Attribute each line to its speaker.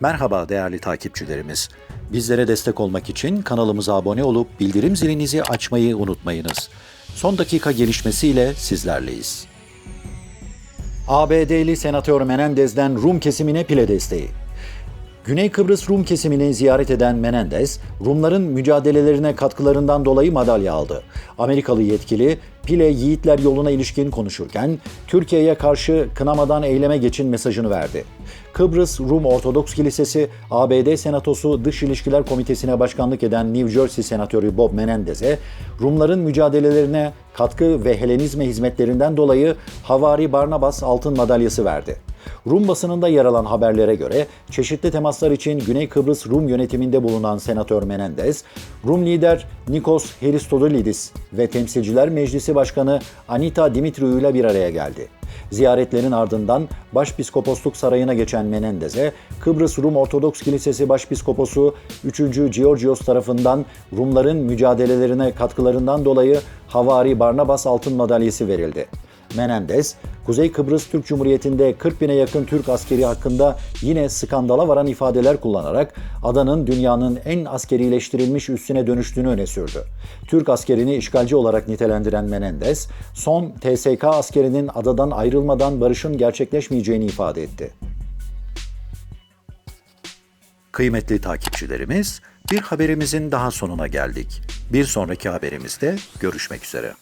Speaker 1: Merhaba değerli takipçilerimiz. Bizlere destek olmak için kanalımıza abone olup bildirim zilinizi açmayı unutmayınız. Son dakika gelişmesiyle sizlerleyiz. ABD'li Senatör Menendez'den Rum kesimine pile desteği. Güney Kıbrıs Rum kesimini ziyaret eden Menendez, Rumların mücadelelerine katkılarından dolayı madalya aldı. Amerikalı yetkili, Pile Yiğitler yoluna ilişkin konuşurken, Türkiye'ye karşı kınamadan eyleme geçin mesajını verdi. Kıbrıs Rum Ortodoks Kilisesi, ABD Senatosu Dış İlişkiler Komitesi'ne başkanlık eden New Jersey Senatörü Bob Menendez'e, Rumların mücadelelerine katkı ve Helenizme hizmetlerinden dolayı Havari Barnabas Altın Madalyası verdi. Rum basınında yer alan haberlere göre çeşitli temaslar için Güney Kıbrıs Rum yönetiminde bulunan Senatör Menendez, Rum lider Nikos Christodoulidis ve Temsilciler Meclisi Başkanı Anita Dimitriou ile bir araya geldi. Ziyaretlerin ardından Başpiskoposluk Sarayı'na geçen Menendez'e Kıbrıs Rum Ortodoks Kilisesi Başpiskoposu 3. Georgios tarafından Rumların mücadelelerine katkılarından dolayı Havari Barnabas Altın Madalyası verildi. Menendez, Kuzey Kıbrıs Türk Cumhuriyeti'nde 40 bine yakın Türk askeri hakkında yine skandala varan ifadeler kullanarak adanın dünyanın en askerileştirilmiş üssüne dönüştüğünü öne sürdü. Türk askerini işgalci olarak nitelendiren Menendez, son TSK askerinin adadan ayrılmadan barışın gerçekleşmeyeceğini ifade etti. Kıymetli takipçilerimiz, bir haberimizin daha sonuna geldik. Bir sonraki haberimizde görüşmek üzere.